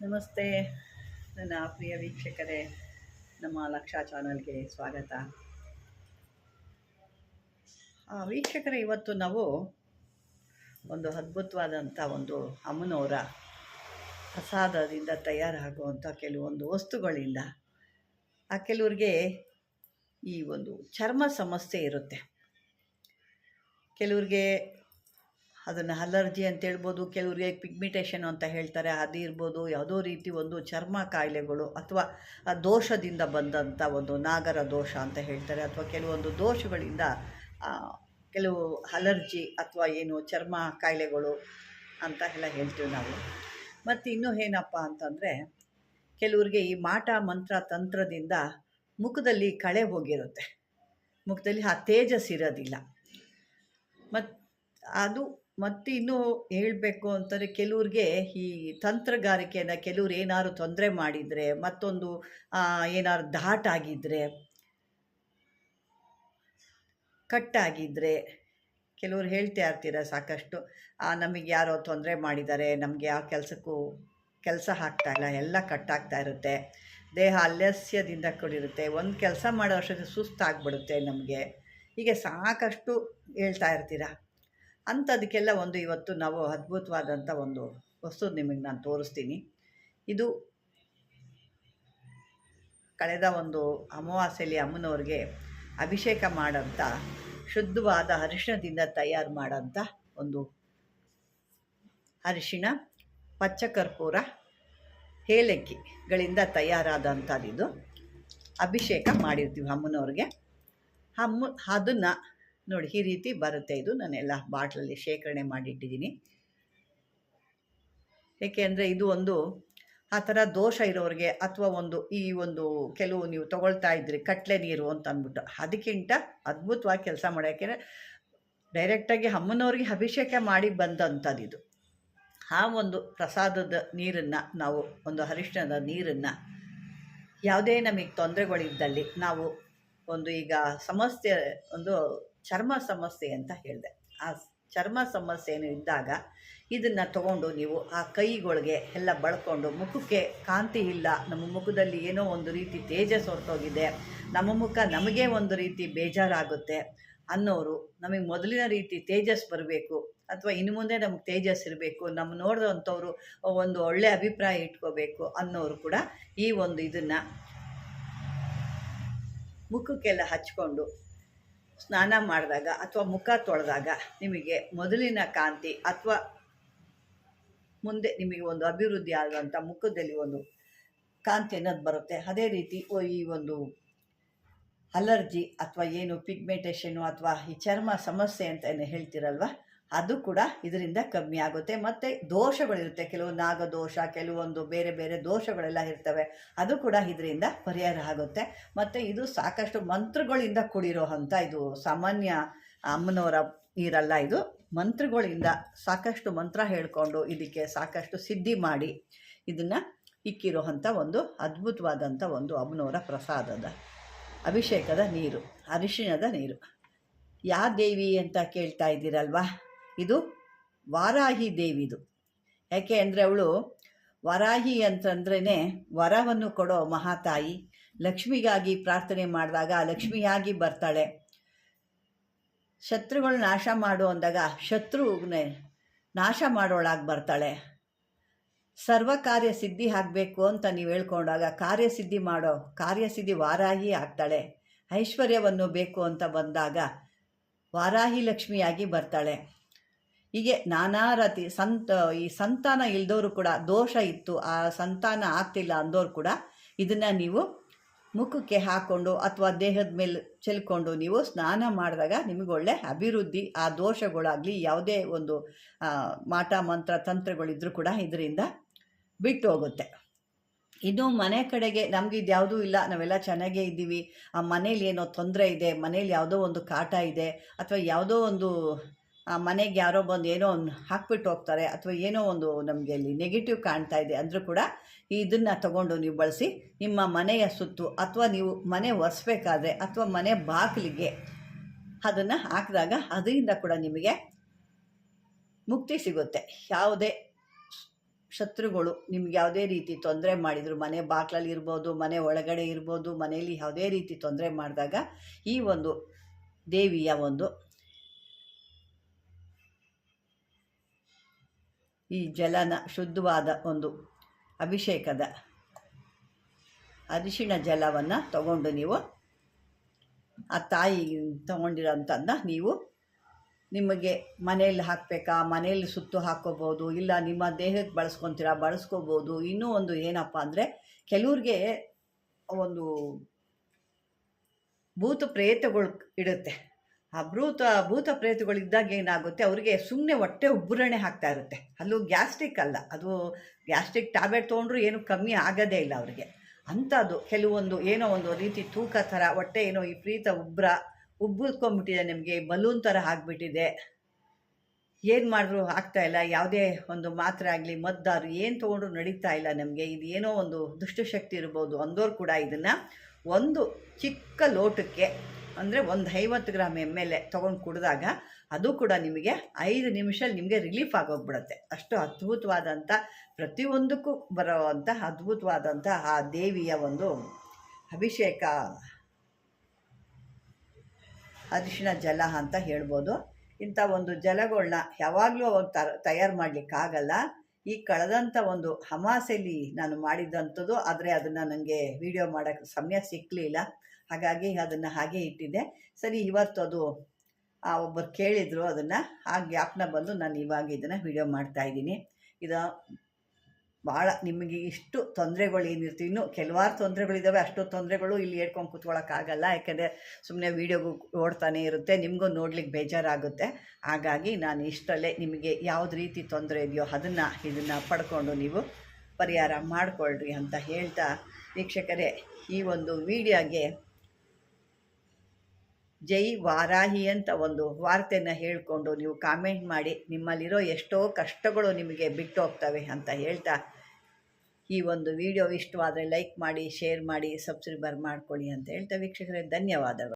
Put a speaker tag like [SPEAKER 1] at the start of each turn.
[SPEAKER 1] ನಮಸ್ತೆ. ನನ್ನ ಪ್ರಿಯ ವೀಕ್ಷಕರೇ, ನಮ್ಮ ಲಕ್ಷ ಚಾನಲ್ಗೆ ಸ್ವಾಗತ. ವೀಕ್ಷಕರೇ, ಇವತ್ತು ನಾವು ಒಂದು ಅದ್ಭುತವಾದಂಥ ಒಂದು ಅಮ್ಮನವರ ಪ್ರಸಾದದಿಂದ ತಯಾರಾಗುವಂಥ ಕೆಲವೊಂದು ವಸ್ತುಗಳಿಂದ ಆ ಕೆಲವ್ರಿಗೆ ಈ ಒಂದು ಚರ್ಮ ಸಮಸ್ಯೆ ಇರುತ್ತೆ. ಕೆಲವ್ರಿಗೆ ಅದನ್ನು ಅಲರ್ಜಿ ಅಂತ ಹೇಳ್ಬೋದು, ಕೆಲವ್ರಿಗೆ ಪಿಗ್ಮಿಟೇಷನ್ ಅಂತ ಹೇಳ್ತಾರೆ, ಅದು ಇರ್ಬೋದು, ಯಾವುದೋ ರೀತಿ ಒಂದು ಚರ್ಮ ಕಾಯಿಲೆಗಳು ಅಥವಾ ಆ ದೋಷದಿಂದ ಬಂದಂಥ ಒಂದು ನಾಗರ ದೋಷ ಅಂತ ಹೇಳ್ತಾರೆ. ಅಥವಾ ಕೆಲವೊಂದು ದೋಷಗಳಿಂದ ಕೆಲವು ಅಲರ್ಜಿ ಅಥವಾ ಏನು ಚರ್ಮ ಕಾಯಿಲೆಗಳು ಅಂತ ಎಲ್ಲ ಹೇಳ್ತೀವಿ ನಾವು. ಮತ್ತು ಇನ್ನೂ ಏನಪ್ಪ ಅಂತಂದರೆ, ಕೆಲವ್ರಿಗೆ ಈ ಮಾಟ ಮಂತ್ರ ತಂತ್ರದಿಂದ ಮುಖದಲ್ಲಿ ಕಳೆ ಹೋಗಿರುತ್ತೆ. ಮುಖದಲ್ಲಿ ಆ ತೇಜಸ್ ಇರೋದಿಲ್ಲ. ಮತ್ತು ಅದು ಮತ್ತು ಇನ್ನೂ ಹೇಳಬೇಕು ಅಂತಂದರೆ ಕೆಲವ್ರಿಗೆ ಈ ತಂತ್ರಗಾರಿಕೆನ ಕೆಲವ್ರು ಏನಾದ್ರು ತೊಂದರೆ ಮಾಡಿದರೆ ಮತ್ತೊಂದು ಏನಾದ್ರು ದಾಟಾಗಿದ್ದರೆ ಕಟ್ಟಾಗಿದ್ದರೆ ಕೆಲವ್ರು ಹೇಳ್ತಾ ಇರ್ತೀರ ಸಾಕಷ್ಟು ಆ, ನಮಗೆ ಯಾರೋ ತೊಂದರೆ ಮಾಡಿದ್ದಾರೆ ನಮಗೆ ಯಾವ ಕೆಲಸಕ್ಕೂ ಕೆಲಸ ಇಲ್ಲ ಎಲ್ಲ ಕಟ್ಟಾಗ್ತಾ ಇರುತ್ತೆ ದೇಹ ಅಲಸ್ಯದಿಂದ ಕೂಡಿರುತ್ತೆ ಒಂದು ಕೆಲಸ ಮಾಡೋ ಅಷ್ಟೊತ್ತಿಗೆ ಸುಸ್ತಾಗ್ಬಿಡುತ್ತೆ ನಮಗೆ. ಹೀಗೆ ಸಾಕಷ್ಟು ಹೇಳ್ತಾ ಇರ್ತೀರ? ಅಂಥದಕ್ಕೆಲ್ಲ ಒಂದು ಇವತ್ತು ನಾವು ಅದ್ಭುತವಾದಂಥ ಒಂದು ವಸ್ತು ನಿಮಗೆ ನಾನು ತೋರಿಸ್ತೀನಿ. ಇದು ಕಳೆದ ಒಂದು ಅಮಾವಾಸ್ಯೆಯಲ್ಲಿ ಅಮ್ಮನವ್ರಿಗೆ ಅಭಿಷೇಕ ಮಾಡೋಂಥ, ಶುದ್ಧವಾದ ಅರಿಶಿಣದಿಂದ ತಯಾರು ಮಾಡೋಂಥ ಒಂದು ಅರಿಶಿಣ, ಪಚ್ಚಕರ್ಪೂರ, ಏಲಕ್ಕಿಗಳಿಂದ ತಯಾರಾದಂಥದ್ದು ಅಭಿಷೇಕ ಮಾಡಿರ್ತೀವಿ ಅಮ್ಮನವ್ರಿಗೆ. ಅಮ್ಮ, ಅದನ್ನು ನೋಡಿ, ಈ ರೀತಿ ಬರುತ್ತೆ ಇದು. ನಾನೆಲ್ಲ ಬಾಟ್ಲಲ್ಲಿ ಶೇಖರಣೆ ಮಾಡಿಟ್ಟಿದ್ದೀನಿ. ಏಕೆ ಅಂದರೆ ಇದು ಒಂದು ಆ ಥರ ದೋಷ ಇರೋರಿಗೆ ಅಥವಾ ಒಂದು ಈ ಒಂದು ಕೆಲವು ನೀವು ತಗೊಳ್ತಾ ಇದ್ರಿ ಕಟ್ಲೆ ನೀರು ಅಂತ ಅಂದ್ಬಿಟ್ಟು ಅದಕ್ಕಿಂತ ಅದ್ಭುತವಾಗಿ ಕೆಲಸ ಮಾಡಿ ಯಾಕೆಂದರೆ ಡೈರೆಕ್ಟಾಗಿ ಅಮ್ಮನವ್ರಿಗೆ ಅಭಿಷೇಕ ಮಾಡಿ ಬಂದಂಥದ್ದು ಇದು. ಆ ಒಂದು ಪ್ರಸಾದದ ನೀರನ್ನು ನಾವು, ಒಂದು ಅರಿಶಿಣದ ನೀರನ್ನು ಯಾವುದೇ ನಮಗೆ ತೊಂದರೆಗಳಿದ್ದಲ್ಲಿ ನಾವು ಒಂದು ಈಗ ಸಮಸ್ಯೆ, ಒಂದು ಚರ್ಮ ಸಮಸ್ಯೆ ಅಂತ ಹೇಳಿದೆ. ಆ ಚರ್ಮ ಸಮಸ್ಯೆ ಏನು ಇದ್ದಾಗ ಇದನ್ನು ತಗೊಂಡು ನೀವು ಆ ಕೈಗಳಿಗೆ ಎಲ್ಲ ಬಳ್ಕೊಂಡು ಮುಖಕ್ಕೆ ಕಾಂತಿ ಇಲ್ಲ, ನಮ್ಮ ಮುಖದಲ್ಲಿ ಏನೋ ಒಂದು ರೀತಿ ತೇಜಸ್ ಹೊರಟೋಗಿದೆ, ನಮ್ಮ ಮುಖ ನಮಗೆ ಒಂದು ರೀತಿ ಬೇಜಾರಾಗುತ್ತೆ ಅನ್ನೋರು ನಮಗೆ ಮೊದಲಿನ ರೀತಿ ತೇಜಸ್ ಬರಬೇಕು ಅಥವಾ ಇನ್ನು ಮುಂದೆ ನಮಗೆ ತೇಜಸ್ ಇರಬೇಕು, ನಮ್ಮ ನೋಡಿದಂಥವ್ರು ಒಂದು ಒಳ್ಳೆಯ ಅಭಿಪ್ರಾಯ ಇಟ್ಕೋಬೇಕು ಅನ್ನೋರು ಕೂಡ ಈ ಒಂದು ಇದನ್ನು ಮುಖಕ್ಕೆಲ್ಲ ಹಚ್ಕೊಂಡು ಸ್ನಾನ ಮಾಡಿದಾಗ ಅಥವಾ ಮುಖ ತೊಳೆದಾಗ ನಿಮಗೆ ಮೊದಲಿನ ಕಾಂತಿ ಅಥವಾ ಮುಂದೆ ನಿಮಗೆ ಒಂದು ಅಭಿವೃದ್ಧಿ ಆಗುವಂಥ ಮುಖದಲ್ಲಿ ಒಂದು ಕಾಂತಿ ಅನ್ನೋದು ಬರುತ್ತೆ. ಅದೇ ರೀತಿ ಈ ಒಂದು ಅಲರ್ಜಿ ಅಥವಾ ಏನು ಪಿಗ್ಮೆಂಟೇಷನು ಅಥವಾ ಈ ಚರ್ಮ ಸಮಸ್ಯೆ ಅಂತ ಏನು ಹೇಳ್ತೀರಲ್ವ? ಅದು ಕೂಡ ಇದರಿಂದ ಕಮ್ಮಿ ಆಗುತ್ತೆ. ಮತ್ತು ದೋಷಗಳಿರುತ್ತೆ. ಕೆಲವು ನಾಗದೋಷ, ಕೆಲವೊಂದು ಬೇರೆ ಬೇರೆ ದೋಷಗಳೆಲ್ಲ ಇರ್ತವೆ. ಅದು ಕೂಡ ಇದರಿಂದ ಪರಿಹಾರ ಆಗುತ್ತೆ. ಮತ್ತು ಇದು ಸಾಕಷ್ಟು ಮಂತ್ರಗಳಿಂದ ಕೂಡಿರೋ ಅಂತ ಇದು. ಸಾಮಾನ್ಯ ಅಮ್ಮನವರ ನೀರಲ್ಲ ಇದು. ಮಂತ್ರಗಳಿಂದ ಸಾಕಷ್ಟು ಮಂತ್ರ ಹೇಳಿಕೊಂಡು ಇದಕ್ಕೆ ಸಾಕಷ್ಟು ಸಿದ್ಧಿ ಮಾಡಿ ಇದನ್ನು ಇಕ್ಕಿರೋ ಅಂಥ ಒಂದು ಅದ್ಭುತವಾದಂಥ ಒಂದು ಅಮ್ಮನವರ ಪ್ರಸಾದದ ಅಭಿಷೇಕದ ನೀರು, ಅರಿಶಿಣದ ನೀರು. ಯಾ ದೇವಿ ಅಂತ ಕೇಳ್ತಾ ಇದ್ದೀರಲ್ವಾ? ಇದು ವಾರಾಹಿ ದೇವಿದು. ಯಾಕೆ ಅಂದರೆ ಅವಳು ವರಾಹಿ ಅಂತಂದ್ರೇ ವರವನ್ನು ಕೊಡೋ ಮಹಾತಾಯಿ. ಲಕ್ಷ್ಮಿಗಾಗಿ ಪ್ರಾರ್ಥನೆ ಮಾಡಿದಾಗ ಲಕ್ಷ್ಮಿಯಾಗಿ ಬರ್ತಾಳೆ. ಶತ್ರುಗಳು ನಾಶ ಮಾಡು ಅಂದಾಗ ಶತ್ರುನೇ ನಾಶ ಮಾಡೋಳಾಗಿ ಬರ್ತಾಳೆ. ಸರ್ವ ಕಾರ್ಯ ಸಿದ್ಧಿ ಆಗಬೇಕು ಅಂತ ನೀವು ಹೇಳ್ಕೊಂಡಾಗ ಕಾರ್ಯಸಿದ್ಧಿ ಮಾಡೋ ಕಾರ್ಯಸಿದ್ಧಿ ವಾರಾಹಿ ಆಗ್ತಾಳೆ. ಐಶ್ವರ್ಯವನ್ನು ಬೇಕು ಅಂತ ಬಂದಾಗ ವಾರಾಹಿ ಲಕ್ಷ್ಮಿಯಾಗಿ ಬರ್ತಾಳೆ. ಹೀಗೆ ನಾನಾ ರೀತಿ ಸಂತ, ಈ ಸಂತಾನ ಇಲ್ದವರು ಕೂಡ ದೋಷ ಇತ್ತು, ಆ ಸಂತಾನ ಆಗ್ತಿಲ್ಲ ಅಂದೋರು ಕೂಡ ಇದನ್ನು ನೀವು ಮುಖಕ್ಕೆ ಹಾಕ್ಕೊಂಡು ಅಥವಾ ದೇಹದ ಮೇಲೆ ಚೆಲ್ಕೊಂಡು ನೀವು ಸ್ನಾನ ಮಾಡಿದಾಗ ನಿಮಗೆ ಒಳ್ಳೆ ಅಭಿವೃದ್ಧಿ, ಆ ದೋಷಗಳಾಗಲಿ ಯಾವುದೇ ಒಂದು ಮಾಟ, ಮಂತ್ರ ತಂತ್ರಗಳಿದ್ರೂ ಕೂಡ ಇದರಿಂದ ಬಿಟ್ಟು ಹೋಗುತ್ತೆ. ಇದು ಮನೆ ಕಡೆಗೆ ನಮ್ಗೆ ಇದು ಯಾವುದೂ ಇಲ್ಲ, ನಾವೆಲ್ಲ ಚೆನ್ನಾಗೇ ಇದ್ದೀವಿ, ಆ ಮನೇಲಿ ಏನೋ ತೊಂದರೆ ಇದೆ, ಮನೇಲಿ ಯಾವುದೋ ಒಂದು ಕಾಟ ಇದೆ, ಅಥವಾ ಯಾವುದೋ ಒಂದು ಮನೆಗೆ ಯಾರೋ ಬಂದು ಏನೋ ಒಂದು ಹಾಕ್ಬಿಟ್ಟು ಹೋಗ್ತಾರೆ ಅಥವಾ ಏನೋ ಒಂದು ನಮಗೆ ಅಲ್ಲಿ ನೆಗೆಟಿವ್ ಕಾಣ್ತಾ ಇದೆ ಅಂದರೂ ಕೂಡ ಇದನ್ನು ತಗೊಂಡು ನೀವು ಬಳಸಿ ನಿಮ್ಮ ಮನೆಯ ಸುತ್ತು ಅಥವಾ ನೀವು ಮನೆ ಒರೆಸ್ಬೇಕಾದ್ರೆ ಅಥವಾ ಮನೆ ಬಾಗಿಲಿಗೆ ಅದನ್ನು ಹಾಕಿದಾಗ ಅದರಿಂದ ಕೂಡ ನಿಮಗೆ ಮುಕ್ತಿ ಸಿಗುತ್ತೆ. ಯಾವುದೇ ಶತ್ರುಗಳು ನಿಮ್ಗೆ ಯಾವುದೇ ರೀತಿ ತೊಂದರೆ ಮಾಡಿದರು, ಮನೆ ಬಾಗಿಲಲ್ಲಿ ಇರ್ಬೋದು, ಮನೆ ಒಳಗಡೆ ಇರ್ಬೋದು, ಮನೆಯಲ್ಲಿ ಯಾವುದೇ ರೀತಿ ತೊಂದರೆ ಮಾಡಿದಾಗ ಈ ಒಂದು ದೇವಿಯ ಒಂದು ಈ ಜಲನ ಶುದ್ಧವಾದ ಒಂದು ಅಭಿಷೇಕದ ಅರಿಶಿಣ ಜಲವನ್ನು ತಗೊಂಡು ನೀವು ಆ ತಾಯಿ ತಗೊಂಡಿರೋಂಥದ್ದನ್ನ ನೀವು ನಿಮಗೆ ಮನೆಯಲ್ಲಿ ಹಾಕಬೇಕಾ? ಮನೆಯಲ್ಲಿ ಸುತ್ತು ಹಾಕ್ಕೋಬೋದು ಇಲ್ಲ ನಿಮ್ಮ ದೇಹಕ್ಕೆ ಬಳಸ್ಕೊತೀರಾ? ಬಳಸ್ಕೋಬೋದು. ಇನ್ನೂ ಒಂದು ಏನಪ್ಪ ಅಂದರೆ ಕೆಲವ್ರಿಗೆ ಒಂದು ಭೂತ ಪ್ರೇತಗಳು ಇಡುತ್ತೆ. ಆ ಭೂತ ಭೂತ ಪ್ರೇತಗಳಿದ್ದಾಗ ಏನಾಗುತ್ತೆ? ಅವರಿಗೆ ಸುಮ್ಮನೆ ಹೊಟ್ಟೆ ಉಬ್ಬರಣೆ ಆಗ್ತಾ ಇರುತ್ತೆ. ಅಲ್ಲೂ ಗ್ಯಾಸ್ಟ್ರಿಕ್ ಅಲ್ಲ. ಅದು ಗ್ಯಾಸ್ಟ್ರಿಕ್ ಟ್ಯಾಬ್ಲೆಟ್ ತೊಗೊಂಡ್ರು ಏನು ಕಮ್ಮಿ ಆಗೋದೇ ಇಲ್ಲ ಅವರಿಗೆ. ಅಂಥದ್ದು ಕೆಲವೊಂದು ಏನೋ ಒಂದು ರೀತಿ ತೂಕ ಥರ, ಹೊಟ್ಟೆ ಏನೋ ಈ ಪ್ರೀತ ಉಬ್ರ ಉಬ್ಬಿಸ್ಕೊಂಡ್ಬಿಟ್ಟಿದೆ ನಿಮಗೆ, ಬಲೂನ್ ಥರ ಆಗಿಬಿಟ್ಟಿದೆ. ಏನು ಮಾಡಿದ್ರು ಇಲ್ಲ. ಯಾವುದೇ ಒಂದು ಮಾತ್ರೆ ಆಗಲಿ ಮದ್ದಾರು ಏನು ತೊಗೊಂಡ್ರು ನಡೀತಾ ಇಲ್ಲ ನಮಗೆ. ಇದು ಏನೋ ಒಂದು ದುಷ್ಟಶಕ್ತಿ ಇರ್ಬೋದು ಅಂದೋರು ಕೂಡ ಇದನ್ನು ಒಂದು ಚಿಕ್ಕ ಲೋಟಕ್ಕೆ ಅಂದರೆ ಒಂದು ಐವತ್ತು ಗ್ರಾಮ್ ಎಂ ಎಲ್ ಎ ತೊಗೊಂಡು ಕುಡಿದಾಗ ಅದು ಕೂಡ ನಿಮಗೆ ಐದು ನಿಮಿಷ ನಿಮಗೆ ರಿಲೀಫ್ ಆಗೋಗ್ಬಿಡುತ್ತೆ. ಅಷ್ಟು ಅದ್ಭುತವಾದಂಥ ಪ್ರತಿಯೊಂದಕ್ಕೂ ಬರೋವಂಥ ಅದ್ಭುತವಾದಂಥ ಆ ದೇವಿಯ ಒಂದು ಅಭಿಷೇಕ ಅರಿಶಿನ ಜಲ ಅಂತ ಹೇಳ್ಬೋದು. ಇಂಥ ಒಂದು ಜಲಗಳನ್ನ ಯಾವಾಗಲೂ ಅವಾಗ ತರ ತಯಾರು ಮಾಡಲಿಕ್ಕಾಗಲ್ಲ ಈ ಕಳೆದಂಥ ಒಂದು ಹಮಾಸೆಯಲ್ಲಿ ನಾನು ಮಾಡಿದ್ದಂಥದ್ದು ಆದರೆ ಅದನ್ನು ನನಗೆ ವಿಡಿಯೋ ಮಾಡೋಕ್ಕೆ ಸಮಯ ಸಿಕ್ಕಲಿಲ್ಲ ಹಾಗಾಗಿ ಅದನ್ನು ಹಾಗೆ ಇಟ್ಟಿದ್ದೆ. ಸರಿ, ಇವತ್ತು ಅದು ಒಬ್ಬರು ಕೇಳಿದರು ಅದನ್ನು ಆ ಗ್ಯಾಪ್ನ ಬಂದು ನಾನು ಇವಾಗ ಇದನ್ನು ವಿಡಿಯೋ ಮಾಡ್ತಾಯಿದ್ದೀನಿ ಇದು ಭಾಳ ನಿಮಗೆ ಇಷ್ಟು ತೊಂದರೆಗಳು ಏನಿರ್ತೀವಿ ಇನ್ನೂ ಕೆಲವಾರು ತೊಂದರೆಗಳಿದ್ದಾವೆ ಅಷ್ಟು ತೊಂದರೆಗಳು ಇಲ್ಲಿ ಹೇಳ್ಕೊಂಡು ಕೂತ್ಕೊಳ್ಳೋಕ್ಕಾಗಲ್ಲ ಯಾಕೆಂದರೆ ಸುಮ್ಮನೆ ವೀಡಿಯೋಗೂ ಓಡ್ತಾನೆ ಇರುತ್ತೆ, ನಿಮಗೂ ನೋಡ್ಲಿಕ್ಕೆ ಬೇಜಾರಾಗುತ್ತೆ. ಹಾಗಾಗಿ ನಾನು ಇಷ್ಟರಲ್ಲೇ ನಿಮಗೆ ಯಾವ್ದು ರೀತಿ ತೊಂದರೆ ಇದೆಯೋ ಅದನ್ನು, ಇದನ್ನು ಪಡ್ಕೊಂಡು ನೀವು ಪರಿಹಾರ ಮಾಡಿಕೊಳ್ಳ್ರಿ ಅಂತ ಹೇಳ್ತಾ, ವೀಕ್ಷಕರೇ, ಈ ಒಂದು ವಿಡಿಯೋಗೆ ಜೈ ವಾರಾಹಿ ಅಂತ ಒಂದು ವಾರ್ತೆನ ಹೇಳಿಕೊಂಡು ನೀವು ಕಾಮೆಂಟ್ ಮಾಡಿ ನಿಮ್ಮಲ್ಲಿರೋ ಎಷ್ಟೋ ಕಷ್ಟಗಳು ನಿಮಗೆ ಬಿಟ್ಟು ಹೋಗ್ತವೆ ಅಂತ ಹೇಳ್ತಾ ಈ ಒಂದು ವಿಡಿಯೋ ಇಷ್ಟವಾದರೆ ಲೈಕ್ ಮಾಡಿ, ಶೇರ್ ಮಾಡಿ, ಸಬ್ಸ್ಕ್ರೈಬರ್ ಮಾಡ್ಕೊಳ್ಳಿ ಅಂತ ಹೇಳ್ತಾ ವೀಕ್ಷಕರೇ, ಧನ್ಯವಾದಗಳು.